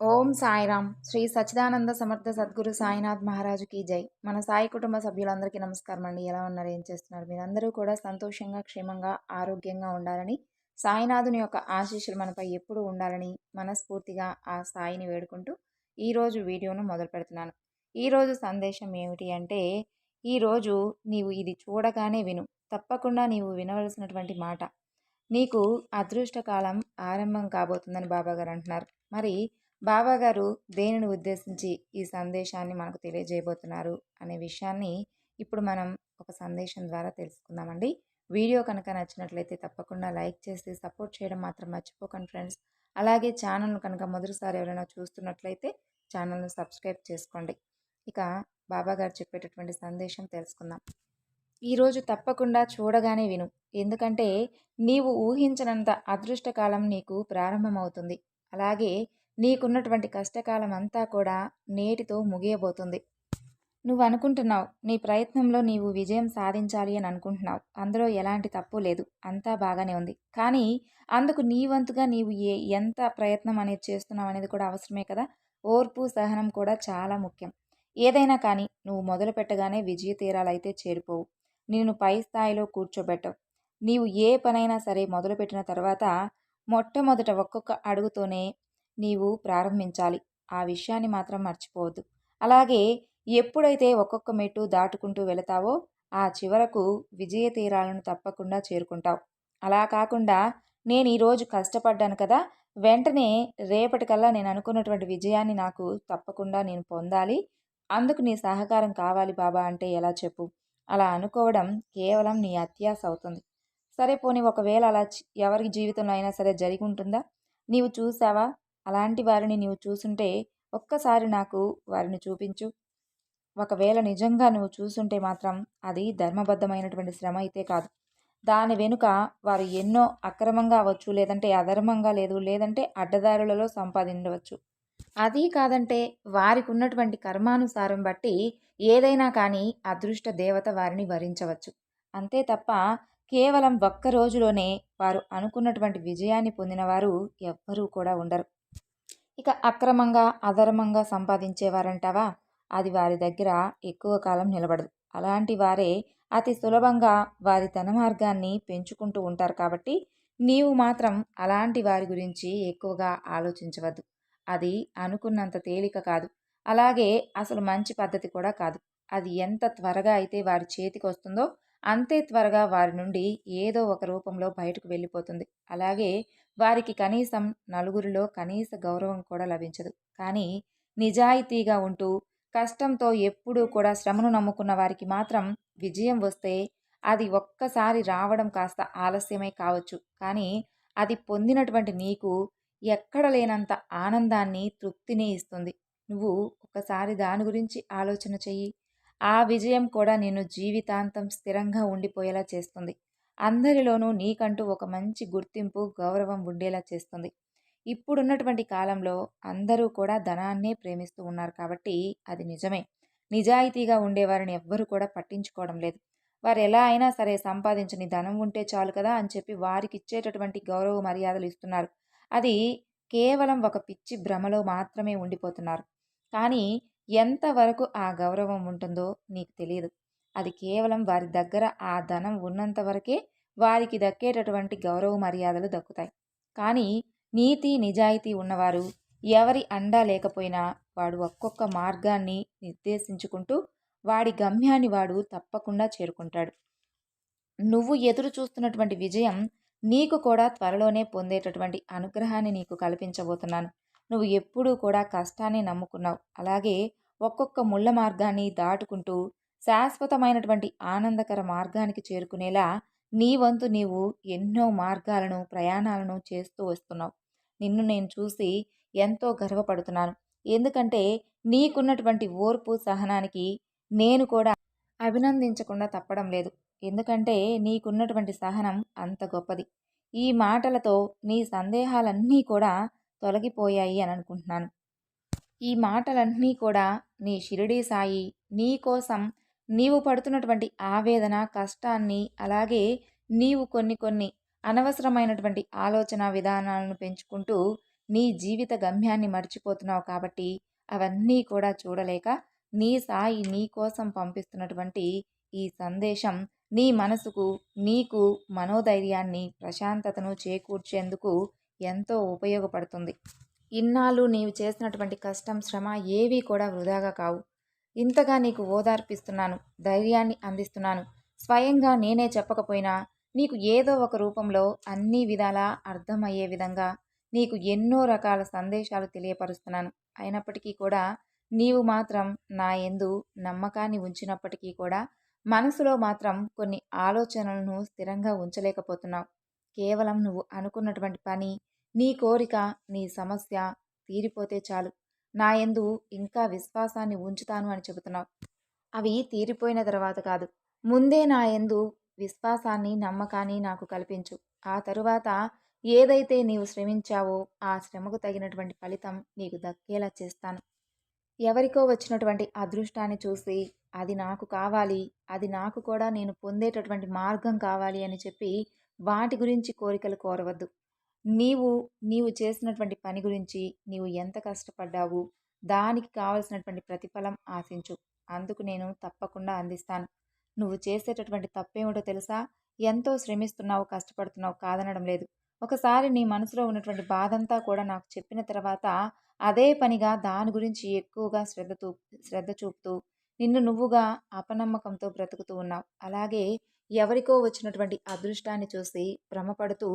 ఓం సాయిరామ్. శ్రీ సచ్చిదానంద సమర్థ సద్గురు సాయినాథ్ మహారాజుకి జై. మన సాయి కుటుంబ సభ్యులందరికీ నమస్కారం అండి. ఎలా ఉన్నారు? ఏం చేస్తున్నారు? మీరందరూ కూడా సంతోషంగా క్షేమంగా ఆరోగ్యంగా ఉండాలని సాయినాథుని యొక్క ఆశీస్సులు మనపై ఎప్పుడు ఉండాలని మనస్ఫూర్తిగా ఆ సాయిని వేడుకుంటూ ఈరోజు వీడియోను మొదలు పెడుతున్నాను. ఈరోజు సందేశం ఏమిటి అంటే ఈరోజు నీవు ఇది చూడగానే విను. తప్పకుండా నీవు వినవలసినటువంటి మాట. నీకు అదృష్టకాలం ఆరంభం కాబోతుందని బాబాగారు అంటున్నారు. మరి బాబాగారు దేనిని ఉద్దేశించి ఈ సందేశాన్ని మనకు తెలియజేయబోతున్నారు అనే విషయాన్ని ఇప్పుడు మనం ఒక సందేశం ద్వారా తెలుసుకుందామండి. వీడియో కనుక నచ్చినట్లయితే తప్పకుండా లైక్ చేసి సపోర్ట్ చేయడం మాత్రం మర్చిపోకండి ఫ్రెండ్స్. అలాగే ఛానల్ను కనుక మొదటిసారి ఎవరైనా చూస్తున్నట్లయితే ఛానల్ను సబ్స్క్రైబ్ చేసుకోండి. ఇక బాబాగారు చెప్పేటటువంటి సందేశం తెలుసుకుందాం. ఈరోజు తప్పకుండా చూడగానే విను. ఎందుకంటే నీవు ఊహించనంత అదృష్టకాలం నీకు ప్రారంభమవుతుంది. అలాగే నీకున్నటువంటి కష్టకాలం అంతా కూడా నేటితో ముగియబోతుంది. నువ్వు అనుకుంటున్నావు నీ ప్రయత్నంలో నీవు విజయం సాధించాలి అని అనుకుంటున్నావు. అందులో ఎలాంటి తప్పు లేదు. అంతా బాగానే ఉంది. కానీ అందుకు నీ వంతుగా నీవు ఏ ఎంత ప్రయత్నం అనేది చేస్తున్నావు అనేది కూడా అవసరమే కదా. ఓర్పు సహనం కూడా చాలా ముఖ్యం. ఏదైనా కానీ నువ్వు మొదలు పెట్టగానే విజయ తీరాలైతే చేరిపోవు. నేను పై స్థాయిలో కూర్చోబెట్టవు. నీవు ఏ పనైనా సరే మొదలుపెట్టిన తర్వాత మొట్టమొదట ఒక్కొక్క అడుగుతోనే నీవు ప్రారంభించాలి. ఆ విషయాన్ని మాత్రం మర్చిపోవద్దు. అలాగే ఎప్పుడైతే ఒక్కొక్క మెట్టు దాటుకుంటూ వెళతావో ఆ చివరకు విజయ తీరాలను తప్పకుండా చేరుకుంటావు. అలా కాకుండా నేను ఈరోజు కష్టపడ్డాను కదా వెంటనే రేపటికల్లా నేను అనుకున్నటువంటి విజయాన్ని నాకు తప్పకుండా నేను పొందాలి. అందుకు నీ సహకారం కావాలి బాబా అంటే ఎలా చెప్పు? అలా అనుకోవడం కేవలం నీ అత్యాస అవుతుంది. సరే పోనీ ఒకవేళ అలా ఎవరి జీవితంలో అయినా సరే జరిగి ఉంటుందా? నీవు చూసావా అలాంటి వారిని నీవు చూసుంటే ఒక్కసారి నాకు వారిని చూపించు. ఒకవేళ నిజంగా నువ్వు చూసుంటే మాత్రం అది ధర్మబద్ధమైనటువంటి శ్రమ అయితే కాదు. దాని వెనుక వారు ఎన్నో అక్రమంగా అవ్వచ్చు లేదంటే అధర్మంగా లేదు లేదంటే అడ్డదారులలో సంపాదించవచ్చు. అది కాదంటే వారికి ఉన్నటువంటి కర్మానుసారం బట్టి ఏదైనా కానీ అదృష్ట దేవత వారిని వరించవచ్చు. అంతే తప్ప కేవలం ఒక్క రోజులోనే వారు అనుకున్నటువంటి విజయాన్ని పొందినవారు ఎవ్వరూ కూడా ఉండరు. ఇక అక్రమంగా అధర్మంగా సంపాదించేవారంటావా? అది వారి దగ్గర ఎక్కువ కాలం నిలబడదు. అలాంటి వారే అతి సులభంగా వారి ధన మార్గాన్ని పెంచుకుంటూ ఉంటారు కాబట్టి నీవు మాత్రం అలాంటి వారి గురించి ఎక్కువగా ఆలోచించవద్దు. అది అనుకున్నంత తేలిక కాదు. అలాగే అసలు మంచి పద్ధతి కూడా కాదు. అది ఎంత త్వరగా అయితే వారి చేతికి వస్తుందో అంతే త్వరగా వారి నుండి ఏదో ఒక రూపంలో బయటకు వెళ్ళిపోతుంది. అలాగే వారికి కనీసం నలుగురిలో కనీస గౌరవం కూడా లభించదు. కానీ నిజాయితీగా ఉంటూ కష్టంతో ఎప్పుడూ కూడా శ్రమను నమ్ముకున్న వారికి మాత్రం విజయం వస్తే అది ఒక్కసారి రావడం కాస్త ఆలస్యమే కావచ్చు. కానీ అది పొందినటువంటి నీకు ఎక్కడ లేనంత ఆనందాన్ని తృప్తిని ఇస్తుంది. నువ్వు ఒకసారి దాని గురించి ఆలోచన చెయ్యి. ఆ విజయం కూడా నేను జీవితాంతం స్థిరంగా ఉండిపోయేలా చేస్తుంది. అందరిలోనూ నీకంటూ ఒక మంచి గుర్తింపు గౌరవం ఉండేలా చేస్తుంది. ఇప్పుడున్నటువంటి కాలంలో అందరూ కూడా ధనాన్నే ప్రేమిస్తూ ఉన్నారు కాబట్టి అది నిజమే. నిజాయితీగా ఉండేవారిని ఎవ్వరూ కూడా పట్టించుకోవడం లేదు. వారు ఎలా అయినా సరే సంపాదించని ధనం ఉంటే చాలు కదా అని చెప్పి వారికి ఇచ్చేటటువంటి గౌరవ మర్యాదలు ఇస్తున్నారు. అది కేవలం ఒక పిచ్చి భ్రమలో మాత్రమే ఉండిపోతున్నారు. కానీ ఎంతవరకు ఆ గౌరవం ఉంటుందో నీకు తెలియదు. అది కేవలం వారి దగ్గర ఆ ధనం ఉన్నంత వరకే వారికి దక్కేటటువంటి గౌరవ మర్యాదలు దక్కుతాయి. కానీ నీతి నిజాయితీ ఉన్నవారు ఎవరి అండా లేకపోయినా వాడు ఒక్కొక్క మార్గాన్ని నిర్దేశించుకుంటూ వాడి గమ్యాన్ని వాడు తప్పకుండా చేరుకుంటాడు. నువ్వు ఎదురు చూస్తున్నటువంటి విజయం నీకు కూడా త్వరలోనే పొందేటటువంటి అనుగ్రహాన్ని నీకు కల్పించబోతున్నాను. నువ్వు ఎప్పుడూ కూడా కష్టాన్ని నమ్ముకున్నావు. అలాగే ఒక్కొక్క ముళ్ళ మార్గాన్ని దాటుకుంటూ శాశ్వతమైనటువంటి ఆనందకర మార్గానికి చేరుకునేలా నీ వంతు నీవు ఎన్నో మార్గాలను ప్రయాణాలను చేస్తూ వస్తున్నావు. నిన్ను నేను చూసి ఎంతో గర్వపడుతున్నాను. ఎందుకంటే నీకున్నటువంటి ఓర్పు సహనానికి నేను కూడా అభినందించకుండా తప్పడం లేదు. ఎందుకంటే నీకున్నటువంటి సహనం అంత గొప్పది. ఈ మాటలతో నీ సందేహాలన్నీ కూడా తొలగిపోయాయి అని అనుకుంటున్నాను. ఈ మాటలన్నీ కూడా నీ షిరిడీ సాయి నీ కోసం నీవు పడుతున్నటువంటి ఆవేదన కష్టాన్ని అలాగే నీవు కొన్ని కొన్ని అనవసరమైనటువంటి ఆలోచన విధానాలను పెంచుకుంటూ నీ జీవిత గమ్యాన్ని మర్చిపోతున్నావు కాబట్టి అవన్నీ కూడా చూడలేక నీ సాయి నీ కోసం పంపిస్తున్నటువంటి ఈ సందేశం నీ మనసుకు నీకు మనోధైర్యాన్ని ప్రశాంతతను చేకూర్చేందుకు ఎంతో ఉపయోగపడుతుంది. ఇన్నాళ్ళు నీవు చేసినటువంటి కష్టం శ్రమ ఏవీ కూడా వృధాగా కావు. ఇంతగా నీకు ఓదార్పిస్తున్నాను ధైర్యాన్ని అందిస్తున్నాను. స్వయంగా నేనే చెప్పకపోయినా నీకు ఏదో ఒక రూపంలో అన్ని విధాలా అర్థమయ్యే విధంగా నీకు ఎన్నో రకాల సందేశాలు తెలియపరుస్తున్నాను. అయినప్పటికీ కూడా నీవు మాత్రం నా ఎందు నమ్మకాన్ని ఉంచినప్పటికీ కూడా మనసులో మాత్రం కొన్ని ఆలోచనలను స్థిరంగా ఉంచలేకపోతున్నావు. కేవలం నువ్వు అనుకున్నటువంటి పని నీ కోరిక నీ సమస్య తీరిపోతే చాలు. నా ఎందు ఇంకా విశ్వాసాన్ని ఉంచుతాను అని చెబుతున్నావు. అవి తీరిపోయిన తర్వాత కాదు. ముందే నా ఎందు విశ్వాసాన్ని నమ్మకాన్ని నాకు కల్పించు. ఆ తరువాత ఏదైతే నీవు శ్రమించావో ఆ శ్రమకు తగినటువంటి ఫలితం నీకు దక్కేలా చేస్తాను. ఎవరికో వచ్చినటువంటి అదృష్టాన్ని చూసి అది నాకు కావాలి అది నాకు కూడా నేను పొందేటటువంటి మార్గం కావాలి అని చెప్పి వాటి గురించి కోరికలు కోరవద్దు. నీవు నీవు చేసినటువంటి పని గురించి నీవు ఎంత కష్టపడ్డావు దానికి కావలసినటువంటి ప్రతిఫలం ఆశించు. అందుకు నేను తప్పకుండా అందిస్తాను. నువ్వు చేసేటటువంటి తప్పేమిటో తెలుసా? ఎంతో శ్రమిస్తున్నావు కష్టపడుతున్నావు కాదనడం లేదు. ఒకసారి నీ మనసులో ఉన్నటువంటి బాధంతా కూడా నాకు చెప్పిన తర్వాత అదే పనిగా దాని గురించి ఎక్కువగా శ్రద్ధ తూ శ్రద్ధ చూపుతూ నిన్ను నువ్వుగా అపనమ్మకంతో బ్రతుకుతూ ఉన్నావు. అలాగే ఎవరికో వచ్చినటువంటి అదృష్టాన్ని చూసి భ్రమపడుతూ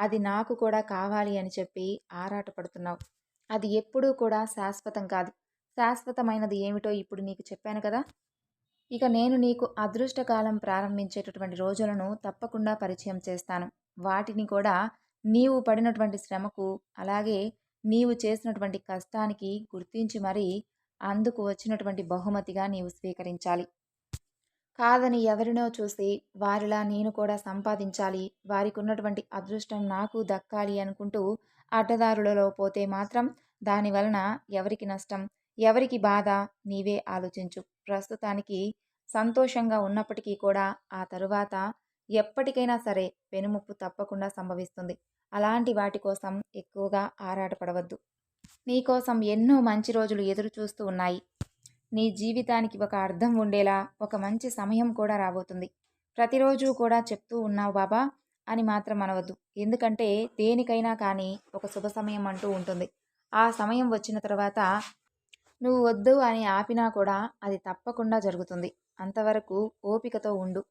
అది నాకు కూడా కావాలి అని చెప్పి ఆరాటపడుతున్నావు. అది ఎప్పుడూ కూడా శాశ్వతం కాదు. శాశ్వతమైనది ఏమిటో ఇప్పుడు నీకు చెప్పాను కదా? ఇక నేను నీకు అదృష్టకాలం ప్రారంభించేటటువంటి రోజులను తప్పకుండా పరిచయం చేస్తాను. వాటిని కూడా నీవు పడినటువంటి శ్రమకు అలాగే నీవు చేసినటువంటి కష్టానికి గుర్తించి మరీ అందుకు వచ్చినటువంటి బహుమతిగా నీవు స్వీకరించాలి. కాదని ఎవరినో చూసి వారిలా నేను కూడా సంపాదించాలి వారికి ఉన్నటువంటి అదృష్టం నాకు దక్కాలి అనుకుంటూ అడ్డదారులలో పోతే మాత్రం దాని వలన ఎవరికి నష్టం ఎవరికి బాధ నీవే ఆలోచించు. ప్రస్తుతానికి సంతోషంగా ఉన్నప్పటికీ కూడా ఆ తరువాత ఎప్పటికైనా సరే పెనుముప్పు తప్పకుండా సంభవిస్తుంది. అలాంటి వాటి కోసం ఎక్కువగా ఆరాటపడవద్దు. నీకోసం ఎన్నో మంచి రోజులు ఎదురు చూస్తూ ఉన్నాయి. నీ జీవితానికి ఒక అర్థం ఉండేలా ఒక మంచి సమయం కూడా రాబోతుంది. ప్రతిరోజు కూడా చెప్తూ ఉన్నావు బాబా అని మాత్రం అనవద్దు. ఎందుకంటే దేనికైనా కానీ ఒక శుభ సమయం అంటూ ఉంటుంది. ఆ సమయం వచ్చిన తర్వాత నువ్వు వద్దు అని ఆపినా కూడా అది తప్పకుండా జరుగుతుంది. అంతవరకు ఓపికతో ఉండు.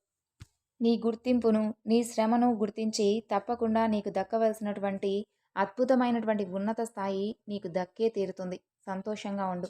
నీ గుర్తింపును నీ శ్రమను గుర్తించి తప్పకుండా నీకు దక్కవలసినటువంటి అద్భుతమైనటువంటి ఉన్నత స్థాయి నీకు దక్కే తీరుతుంది. సంతోషంగా ఉండు.